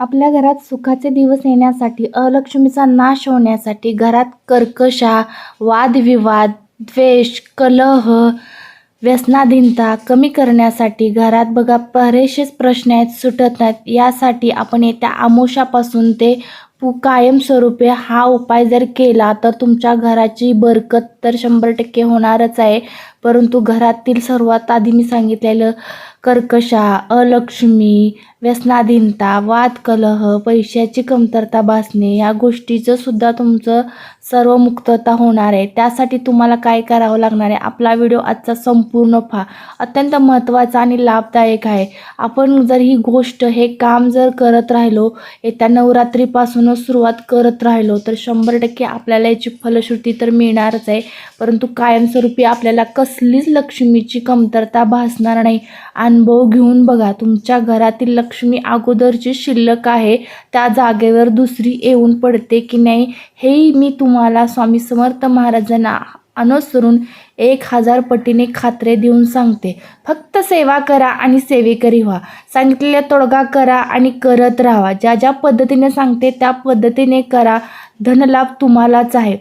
आपल्या घरात सुखाचे दिवस येण्यासाठी अलक्ष्मीचा नाश होण्यासाठी घरात कर्कशा वादविवाद द्वेष कलह व्यसनाधीनता कमी करण्यासाठी घरात बघा बरेचसेच प्रश्न आहेत सुटत नाहीत. यासाठी आपण येत्या आमोशापासून ते कायमस्वरूपी हा उपाय जर केला तर तुमच्या घराची बरकत तर शंभर टक्के होणारच आहे. परंतु घरातील सर्वात आधी मी सांगितलेलं कर्कशा अलक्ष्मी व्यसनाधीनता वाद कलह पैशाची कमतरता भासणे या गोष्टीचं सुद्धा तुमचं सर्व मुक्तता होणार आहे. त्यासाठी तुम्हाला काय करावं लागणार आहे? आपला व्हिडिओ आजचा संपूर्ण पहा. अत्यंत महत्त्वाचा आणि लाभदायक आहे. आपण जर ही गोष्ट हे काम जर करत राहिलो येत्या नवरात्रीपासूनच सुरुवात करत राहिलो तर शंभर टक्के आपल्याला याची फलश्रुती तर मिळणारच आहे. परंतु कायमस्वरूपी आपल्याला कसलीच लक्ष्मीची कमतरता भासणार नाही. अनुभव घेऊन बघा. तुमच्या घरातील लक्ष्मी अगोदरची शिल्लक आहे. त्या जागेवर दुसरी येऊन पडते की नाही हेही मी तुम तुम्हाला स्वामी समर्थ महाराजांना अनुसरून एक हजार पटीने खात्रे देऊन सांगते. फक्त सेवा करा आणि सेवेकरी व्हा. सांगितलेल्या तोडगा करा आणि करत राहा. ज्या ज्या पद्धतीने सांगते त्या पद्धतीने करा. धनलाभ तुम्हालाच आहे.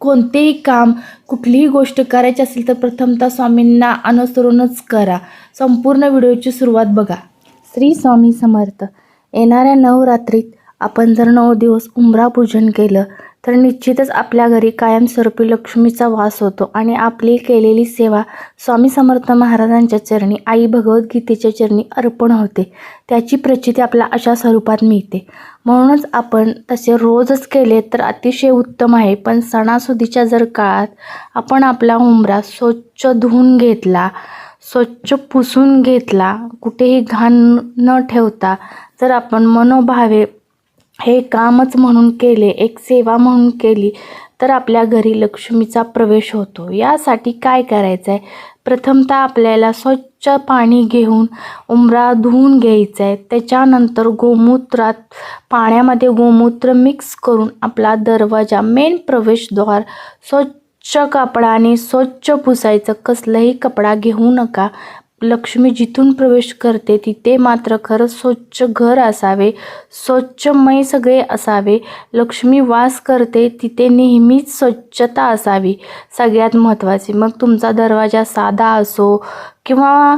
कोणतेही काम कुठलीही गोष्ट करायची असेल तर प्रथमतः स्वामींना अनुसरूनच करा. संपूर्ण व्हिडिओची सुरुवात बघा. श्री स्वामी समर्थ येणाऱ्या नवरात्रीत आपण जर नऊ दिवस उंबरा पूजन केलं तर निश्चितच आपल्या घरी कायमस्वरूपी लक्ष्मीचा वास होतो आणि आपली केलेली सेवा स्वामी समर्थ महाराजांच्या चरणी आई भगवद्गीतेच्या चरणी अर्पण होते. त्याची प्रचिती आपल्या अशा स्वरूपात मिळते. म्हणूनच आपण तसे रोजच केले तर अतिशय उत्तम आहे पण सणासुदीच्या जर काळात आपण आपला उंबरा स्वच्छ धुवून घेतला स्वच्छ पुसून घेतला कुठेही घाण न ठेवता जर आपण मनोभावे हे कामच म्हणून केले एक सेवा म्हणून केली तर आपल्या घरी लक्ष्मीचा प्रवेश होतो. यासाठी काय करायचं आहे प्रथमतः आपल्याला स्वच्छ पाणी घेऊन उंबरा धुवून घ्यायचं आहे त्याच्यानंतर गोमूत्रात पाण्यामध्ये गोमूत्र मिक्स करून आपला दरवाजा मेन प्रवेशद्वार स्वच्छ कापडाने स्वच्छ पुसायचं. कसलंही कपडा घेऊ नका. लक्ष्मी जिथून प्रवेश करते तिथे मात्र खरं स्वच्छ घर असावे स्वच्छमय सगळे असावे. लक्ष्मी वास करते तिथे नेहमीच स्वच्छता असावी. सगळ्यात महत्त्वाची मग तुमचा दरवाजा साधा असो किंवा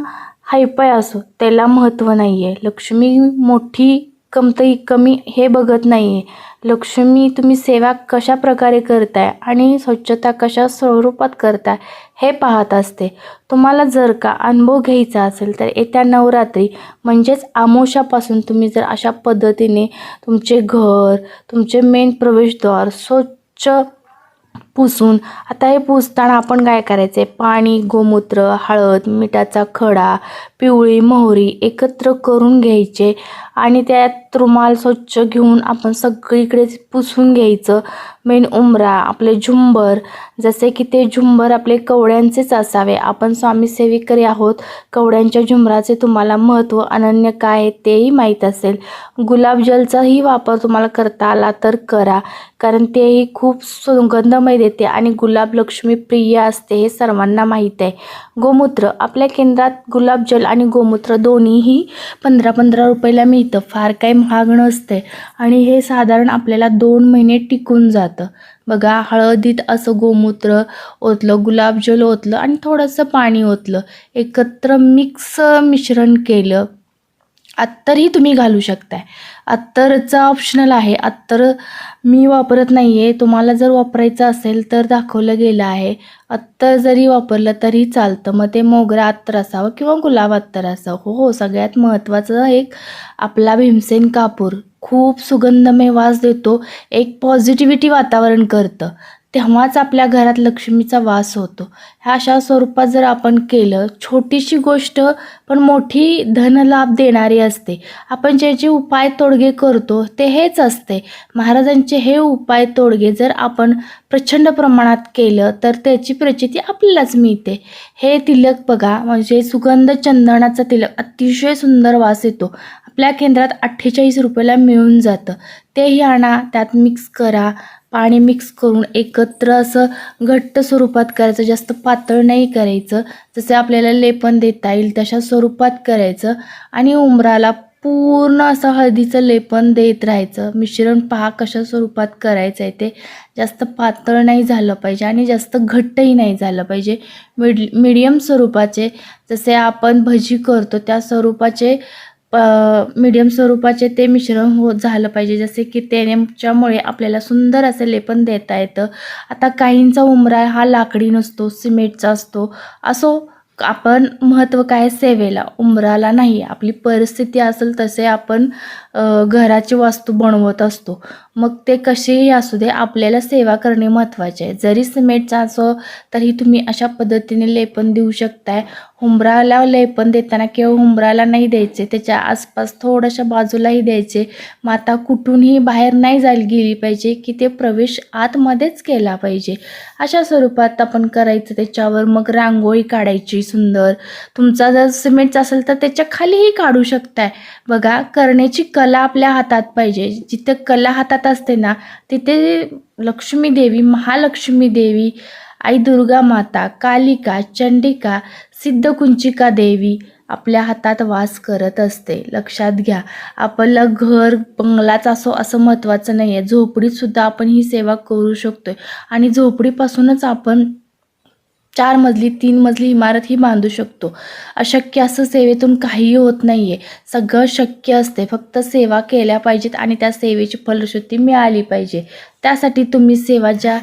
हायपाय असो त्याला महत्त्व नाही आहे लक्ष्मी मोठी कमतई कमी हे बघत नाही आहे लक्ष्मी तुम्ही सेवा कशा प्रकारे करताय आणि स्वच्छता कशा स्वरूपात करताय हे पाहत असते. तुम्हाला जर का अनुभव घ्यायचा असेल तर येत्या नवरात्री म्हणजेच आमोशापासून तुम्ही जर अशा पद्धतीने तुमचे घर तुमचे मेन प्रवेशद्वार स्वच्छ पुसून. आता हे पुसताना आपण काय करायचं आहे पाणी गोमूत्र हळद मिठाचा खडा पिवळी मोहरी एकत्र करून घ्यायचे आणि त्यात रुमाल स्वच्छ घेऊन आपण सगळीकडे पुसून घ्यायचं. मेन उमरा आपले झुंबर जसे की ते झुंबर आपले कवड्यांचेच असावे. आपण स्वामी सेविकरी आहोत. कवड्यांच्या झुंबराचे तुम्हाला महत्त्व अनन्य काय आहे तेही माहीत असेल. गुलाबजलचाही वापर तुम्हाला करता आला तर करा कारण तेही खूप सुगंधमय देते आणि गुलाब लक्ष्मी प्रिय असते हे सर्वांना माहीत आहे. गोमूत्र आपल्या केंद्रात गुलाबजल आणि गोमूत्र दोन्हीही पंधरा पंधरा रुपयाला मिळतं. फार काही महाग नसते आणि हे साधारण आपल्याला दोन महिने टिकून जातं. बघा हळदीत असं गोमूत्र ओतलं गुलाबजल ओतलं आणि थोडंसं पाणी ओतलं. एकत्र मिक्स मिश्रण केलं. अत्तरही तुम्ही घालू शकताय. अत्तरचं ऑप्शनल आहे. अत्तर मी वापरत नाही आहे तुम्हाला जर वापरायचं असेल तर दाखवलं गेलं आहे. अत्तर जरी वापरलं तरी चालतं. मग ते मोगरा अत्तर असावं किंवा गुलाब अत्तर असावं. हो हो सगळ्यात महत्त्वाचं एक आपला भीमसेन कापूर. खूप सुगंधमय वास देतो. एक पॉझिटिव्हिटी वातावरण करतं. तेव्हाच आपल्या घरात लक्ष्मीचा वास होतो. ह्या अशा स्वरूपात जर आपण केलं छोटीशी गोष्ट पण मोठी धनलाभ देणारी असते. आपण जे जे उपाय तोडगे करतो ते हेच असते. महाराजांचे हे उपाय तोडगे जर आपण प्रचंड प्रमाणात केलं तर त्याची प्रचिती आपल्यालाच मिळते. हे तिलक बघा म्हणजे सुगंध चंदनाचा तिलक. अतिशय सुंदर वास येतो. आपल्या केंद्रात अठ्ठेचाळीस रुपयाला मिळून जातं. तेही आणा त्यात मिक्स करा. पाणी मिक्स करून एकत्र असं घट्ट स्वरूपात करायचं जास्त पातळ नाही करायचं. जसे आपल्याला लेपन देता येईल तशा स्वरूपात करायचं आणि उंबराला पूर्ण असं हळदीचं लेपन देत राहायचं. मिश्रण पहा कशा स्वरूपात करायचं आहे ते. जास्त पातळ नाही झालं पाहिजे आणि जास्त घट्टही नाही झालं पाहिजे. मिड मिडियम स्वरूपाचे जसे आपण भजी करतो त्या स्वरूपाचे मिडियम स्वरूपाचे ते मिश्रण हो झालं पाहिजे. जसे की त्याच्यामुळे आपल्याला सुंदर असं लेपन देता येतं. आता काहींचा उमरा हा लाकडी नसतो सिमेंटचा असतो. असो आपण महत्त्व काय सेवेला? उंबराला नाही. आपली परिस्थिती असेल तसे आपण घराची वास्तू बनवत असतो. मग ते कसेही असू दे आपल्याला सेवा करणे महत्त्वाचे आहे. जरी सिमेंटचा असो तरी तुम्ही अशा पद्धतीने लेपन देऊ शकताय. हुंबराला लेपन देताना केवळ हुंबराला नाही द्यायचे त्याच्या आसपास थोड्याशा बाजूलाही द्यायचे. माता कुठूनही बाहेर नाही जायला गेली पाहिजे की ते प्रवेश आतमध्येच केला पाहिजे. अशा स्वरूपात आपण करायचं त्याच्यावर. मग रांगोळी काढायची सुंदर. तुमचा जर सिमेंटचा असेल तर त्याच्या खालीही काढू शकताय. बघा करण्याची कला आपल्या हातात पाहिजे. जिथे कला हातात असते ना तिथे लक्ष्मी देवी महालक्ष्मी देवी आई दुर्गा माता कालिका चंडिका सिद्धकुंचिका देवी आपल्या हातात वास करत असते. लक्षात घ्या आपलं घर बंगलाच असो असं महत्त्वाचं नाही आहे झोपडीतसुद्धा आपण ही सेवा करू शकतो आणि झोपडीपासूनच आपण चार मजली तीन मजली इमारत ही बांधू शकतो. अशक्य असं सेवेतून काहीही होत नाही आहे सगळं शक्य असते. फक्त सेवा केल्या पाहिजेत आणि त्या सेवेची फलश्रुती मिळाली पाहिजे. त्यासाठी तुम्ही सेवा ज्या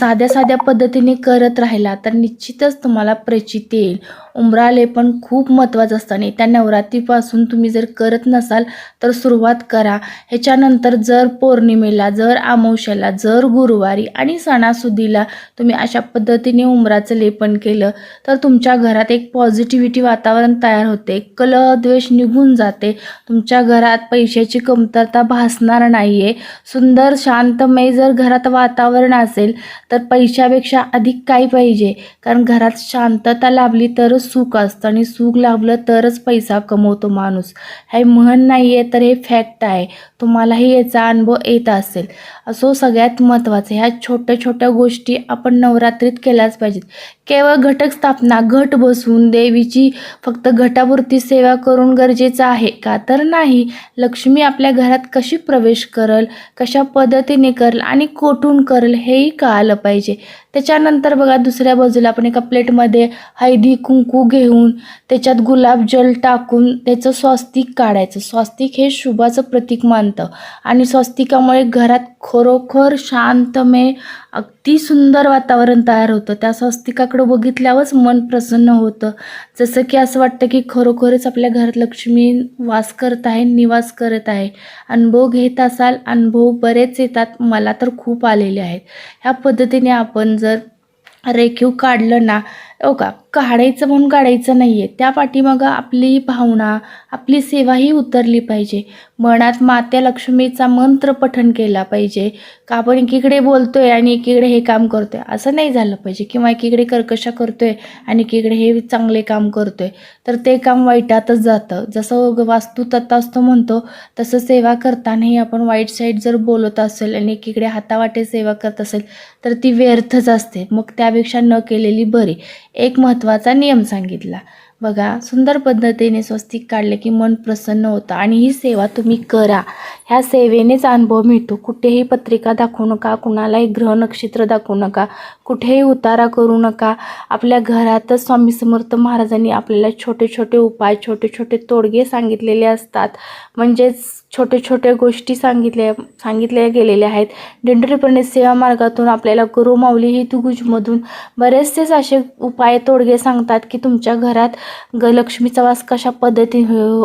साध्या साध्या पद्धतीने करत राहिला तर निश्चितच तुम्हाला प्रचित येईल. उंबराले पण खूप महत्त्वाचं असतं आणि त्या नवरात्रीपासून तुम्ही जर करत नसाल तर सुरुवात करा. ह्याच्यानंतर जर पौर्णिमेला जर अमावस्याला जर गुरुवारी आणि सणासुदीला तुम्ही अशा पद्धतीने उंबराचं लेपन केलं तर तुमच्या घरात एक पॉझिटिव्हिटी वातावरण तयार होते. कलह द्वेष निघून जाते. तुमच्या घरात पैशाची कमतरता भासणार नाही आहे सुंदर शांतमय जर जर घरात वातावरण असेल तर पैशापेक्षा अधिक काय पाहिजे. कारण घरात शांतता लाभली तरच सुख असतं आणि सुख लाभलं तरच पैसा कमवतो माणूस. हे म्हण नाही आहे तर हे फॅक्ट आहे. तुम्हालाही याचा अनुभव येत असेल. असो सगळ्यात महत्त्वाचं ह्या छोट्या छोट्या गोष्टी आपण नवरात्रीत केल्याच पाहिजेत. केवळ घटक स्थापना घट बसवून देवीची फक्त घटापुरती सेवा करून गरजेचं आहे का? तर नाही. लक्ष्मी आपल्या घरात कशी प्रवेश करल कशा पद्धतीने करल आणि कोठून करल हेही कळालं पाहिजे. त्याच्यानंतर बघा दुसऱ्या बाजूला आपण एका प्लेटमध्ये हळदी कुंकू घेऊन त्याच्यात गुलाबजल टाकून त्याचं स्वस्तिक काढायचं. स्वस्तिक हे शुभाचं प्रतीक मानतं. आणि स्वस्तिकामुळे घरात खरोखर शांतमय अगदी सुंदर वातावरण तयार होतं. त्या स्वस्तिकाकडं बघितल्यावरच मन प्रसन्न होतं. जसं की असं वाटतं की खरोखरच आपल्या घरात लक्ष्मी वास करत आहे निवास करत आहे. अनुभव घेत असाल अनुभव बरेच येतात. मला तर खूप आलेले आहेत. ह्या पद्धतीने आपण जर रेखीव काढलं ना हो का? काढायचं म्हणून काढायचं नाही आहे त्या पाठीमागं आपली भावना आपली सेवाही उतरली पाहिजे. मनात मात्या लक्ष्मीचा मंत्र पठण केला पाहिजे. का आपण एकीकडे बोलतो आहे आणि एकीकडे हे काम करतोय? असं नाही झालं पाहिजे. किंवा एकीकडे कर्कशा करतोय आणि एकीकडे हे चांगले काम करतोय. तर ते काम वाईटातच जातं. जसं वास्तू तत्वास्तू म्हणतो तसं सेवा करतानाही आपण वाईट साईड जर बोलत असेल आणि एकीकडे हातावाटे सेवा करत असेल तर ती व्यर्थच असते. मग त्यापेक्षा न केलेली बरी. एक महत्त्वाचा नियम सांगितला. बघा सुंदर पद्धतीने स्वस्तिक काढले की मन प्रसन्न होतं आणि ही सेवा तुम्ही करा. ह्या सेवेनेच अनुभव मिळतो. कुठेही पत्रिका दाखवू नका कुणालाही ग्रह नक्षत्र दाखवू नका कुठेही उतारा करू नका. आपल्या घरातच स्वामी समर्थ महाराजांनी आपल्याला छोटे छोटे उपाय छोटे छोटे तोडगे सांगितलेले असतात. म्हणजेच छोटे छोटे गोष्टी सांगितल्या सांगितल्या गेलेल्या आहेत. दिंडोरीपणे सेवा मार्गातून आपल्याला गुरुमाऊली ही तुगुजमधून बरेचसेच असे उपाय तोडगे सांगतात की तुमच्या घरात ग लक्ष्मीचा वास कशा पद्धतीने हो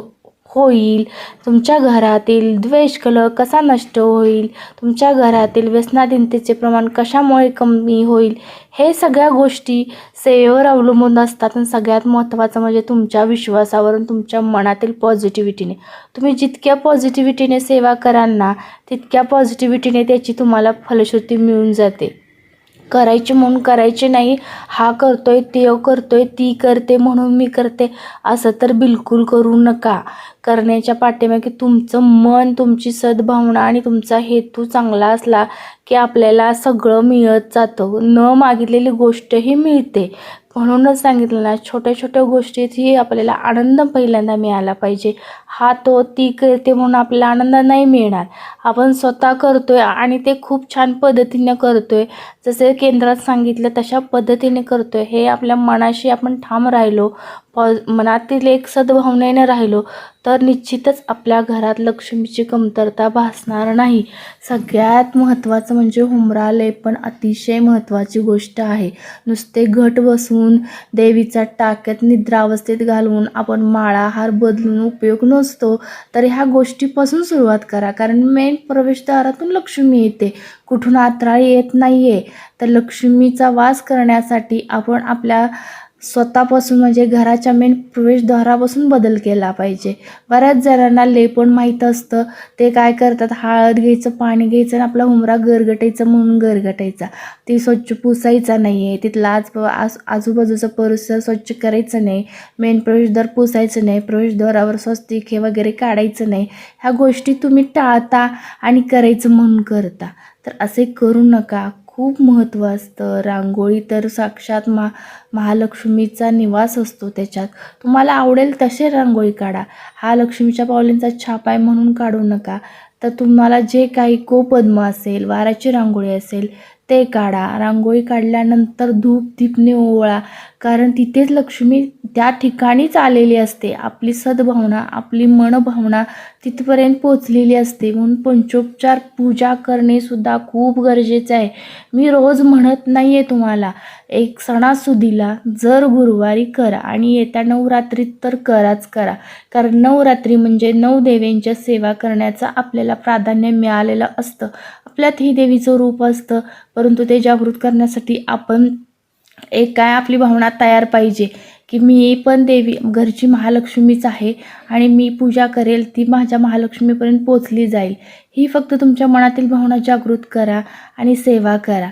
होईल? तुमच्या घरातील द्वेष कलह कसा नष्ट होईल? तुमच्या घरातील व्यसनाधीनतेचे प्रमाण कशामुळे कमी होईल? हे सगळ्या गोष्टी सेवेवर अवलंबून असतात आणि सगळ्यात महत्त्वाचं म्हणजे तुमच्या विश्वासावरून तुमच्या मनातील पॉझिटिव्हिटीने तुम्ही जितक्या पॉझिटिव्हिटीने सेवा कराल ना तितक्या पॉझिटिव्हिटीने त्याची तुम्हाला फलश्रुती मिळून जाते. करायचे म्हणून करायचे नाही. हा करतोय ते करतोय ती करते म्हणून मी करते. असं तर बिलकुल करू नका. करण्याच्या पाठीमागे तुमचं मन तुमची सद्भावना आणि तुमचा हेतू चांगला असला की आपल्याला सगळं मिळत जातं. न मागितलेली गोष्टही मिळते. म्हणूनच सांगितलं ना छोट्या छोट्या गोष्टीतही आपल्याला आनंद पहिल्यांदा मिळाला पाहिजे. हा तो ती करते म्हणून आपल्याला आनंद नाही मिळणार. आपण स्वतः करतोय आणि ते खूप छान पद्धतीने करतोय. जसे केंद्रात सांगितलं तशा पद्धतीने करतोय. हे आपल्या मनाशी आपण ठाम राहिलो. पॉ मनातील एक सद्भावनेने राहिलो तर निश्चितच आपल्या घरात लक्ष्मीची कमतरता भासणार नाही. सगळ्यात महत्त्वाचं म्हणजे हुमराले पण अतिशय महत्त्वाची गोष्ट आहे. नुसते घट बसवून देवीचा टाक्यात निद्रावस्थेत घालवून आपण माळाहार बदलून उपयोग नसतो तर ह्या गोष्टीपासून सुरुवात करा. कारण मेन प्रवेशद्वारातून लक्ष्मी येते. कुठून आत्राळी येत नाही आहे तर लक्ष्मीचा वास करण्यासाठी आपण आपल्या स्वतःपासून म्हणजे घराच्या मेन प्रवेशद्वारापासून बदल केला पाहिजे. बऱ्याच जणांना लेपण माहीत असतं ते काय करतात? हळद घ्यायचं पाणी घ्यायचं आणि आपला हुमरा गरगटायचा म्हणून गरगटायचा. ती स्वच्छ पुसायचा नाही आहे तिथला आज आज आजूबाजूचा परिसर स्वच्छ करायचं नाही. मेन प्रवेशद्वार पुसायचं नाही. प्रवेशद्वारावर स्वस्तिके वगैरे काढायचं नाही. ह्या गोष्टी तुम्ही टाळता आणि करायचं म्हणून करता. तर असे करू नका. खूप महत्त्व असतं. रांगोळी तर साक्षात मा महालक्ष्मीचा निवास असतो त्याच्यात. तुम्हाला आवडेल तसे रांगोळी काढा. हा लक्ष्मीच्या पावलींचा छाप आहे म्हणून काढू नका. तर तुम्हाला जे काही गोपद्म असेल वाराची रांगोळी असेल ते काढा. रांगोळी काढल्यानंतर धूप दीपने ओवळा. कारण तिथेच लक्ष्मी त्या ठिकाणीच आलेली असते. आपली सद्भावना आपली मनभावना तिथपर्यंत पोचलेली असते. म्हणून पंचोपचार पूजा करणेसुद्धा खूप गरजेचं आहे. मी रोज म्हणत नाही आहे तुम्हाला एक सणासुदीला जर गुरुवारी करा आणि येत्या नवरात्रीत तर कराच करा. कारण नवरात्री म्हणजे नऊ देवींच्या सेवा करण्याचं आपल्याला प्राधान्य मिळालेलं असतं. आपल्यात ही देवीचं रूप असतं. परंतु ते जागृत करण्यासाठी आपण एक काय आपली भावना तयार पाहिजे की मी पण देवी घरची महालक्ष्मीच आहे आणि मी पूजा करेल ती माझ्या महालक्ष्मीपर्यंत पोचली जाईल. ही फक्त तुमच्या मनातील भावना जागृत करा आणि सेवा करा.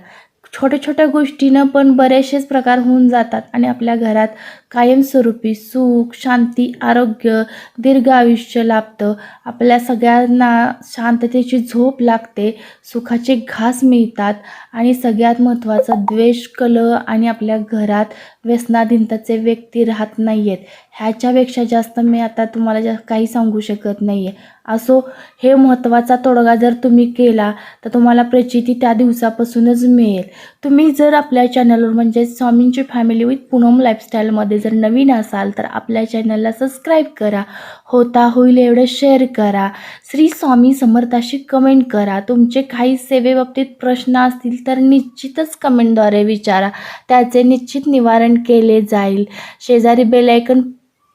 छोट्या छोट्या गोष्टीनं पण बरेचसेच प्रकार होऊन जातात आणि आपल्या घरात कायमस्वरूपी सुख शांती आरोग्य दीर्घ आयुष्य लाभतं. आपल्या सगळ्यांना शांततेची झोप लागते सुखाचे घास मिळतात आणि सगळ्यात महत्त्वाचं द्वेष कलह आणि आपल्या घरात व्यसनाधीनताचे व्यक्ती राहत नाही आहेत ह्याच्यापेक्षा जास्त मी आता तुम्हाला जा काही सांगू शकत नाही आहे असो हे महत्त्वाचा तोडगा जर तुम्ही केला तर तुम्हाला प्रचिती त्या दिवसापासूनच मिळेल. तुम्ही जर आपल्या चॅनलवर म्हणजे स्वामींची फॅमिली विथ पूनम लाईफस्टाईलमध्ये जर नवीन असाल तर आपल्या चॅनलला सबस्क्राईब करा. होता होईल एवढं शेअर करा. श्री स्वामी समर्थाशी कमेंट करा. तुमचे काही सेवेबाबतीत प्रश्न असतील तर निश्चितच कमेंटद्वारे विचारा. त्याचे निश्चित निवारण केले जाईल. शेजारी बेलायकन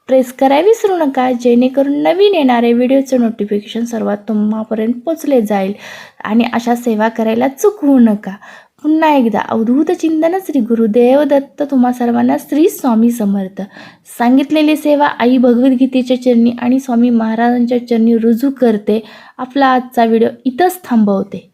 प्रेस करायला विसरू नका जेणेकरून नवीन येणारे व्हिडिओचं नोटिफिकेशन सर्वात तुम्हापर्यंत पोचले जाईल. आणि अशा सेवा करायला चुकवू नका. पुन्हा एकदा अवधूत चिंतन श्री गुरुदेव दत्त तुम्हा सर्वांना श्री स्वामी समर्थ. सांगितलेली सेवा आई भगवद्गीतेच्या चरणी आणि स्वामी महाराजांच्या चरणी रुजू करते. आपला आजचा व्हिडिओ इथंच थांबवते.